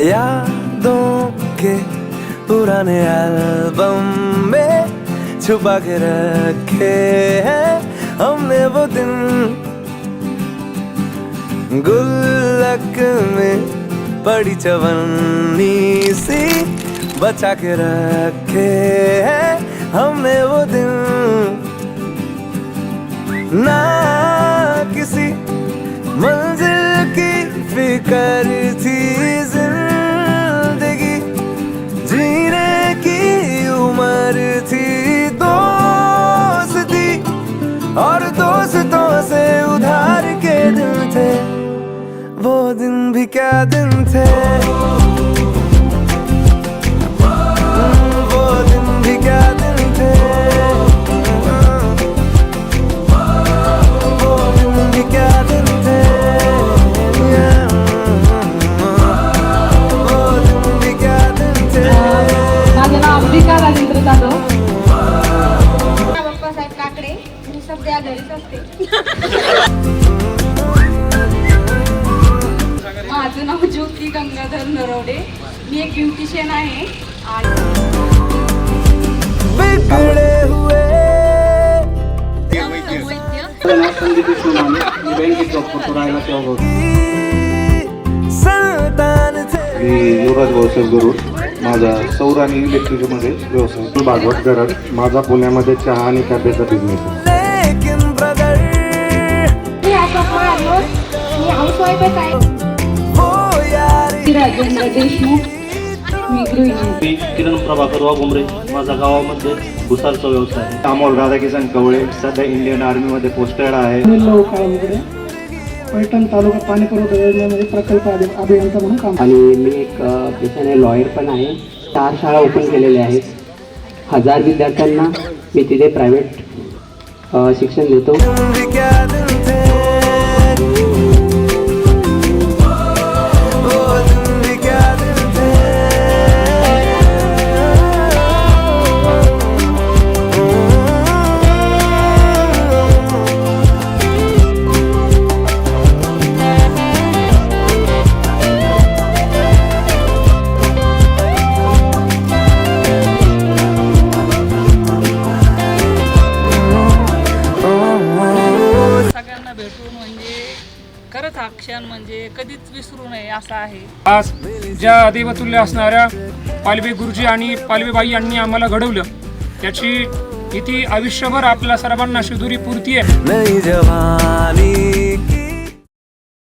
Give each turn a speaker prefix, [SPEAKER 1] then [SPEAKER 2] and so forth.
[SPEAKER 1] यादों के पुराने एल्बम में छुपा के रखे हैं हमने वो दिन। गुल्लक में पड़ी चवन्नी सी बचा के रखे हैं हमने वो दिन। ना किसी मंजिल की फ़िक्र थी दोस्तों से उधार के दिन थे वो दिन भी क्या दिन थे? वो दिन भी क्या दिन थे? वो दिन भी क्या दिन थे? वो दिन भी क्या दिन थे?
[SPEAKER 2] माझं नाव राजेंद्र जाधव.
[SPEAKER 3] घरीच असते
[SPEAKER 2] माझं नाव ज्योती गंगाधर नरवडे. मी एक ब्युटिशियन आहे.
[SPEAKER 4] युवराज भाऊसाहेब गरुड. माझा सौर आणि इलेक्ट्रिकमध्ये व्यवसाय भागवत गरड माझा पुण्यामध्ये चहा आणि कॅफेचा बिझनेस आहे.
[SPEAKER 2] राजेंद्र देशमुख मी गृहिणी आहे.
[SPEAKER 5] मी किरण प्रभाकर वाघुंबरे माझा गावामध्ये भुसारचा व्यवसाय आहे.
[SPEAKER 4] अमोल राधाकिशन कवळे सध्या इंडियन आर्मीमध्ये पोस्टेड आहे.
[SPEAKER 6] पैठण तालुका पाणी पुरवठा योजनेमध्ये प्रकल्प अभियंता म्हणून काम
[SPEAKER 7] आणि मी एक पेशाने लॉयर पण आहे. चार शाळा ओपन केलेल्या आहेत. हजार विद्यार्थ्यांना मी तिथे प्रायव्हेट शिक्षण देतो.
[SPEAKER 1] क्या
[SPEAKER 8] सगळ्यांना भेटून म्हणजे खरंच हा क्षण म्हणजे कधीच विसरू नये असा आहे.
[SPEAKER 9] आज ज्या देवतुल्य असणाऱ्या पालवे गुरुजी आणि पालवेबाई यांनी आम्हाला घडवलं त्याची किती आयुष्यभर आपल्या सर्वांना शिदुरी पुरती आहे.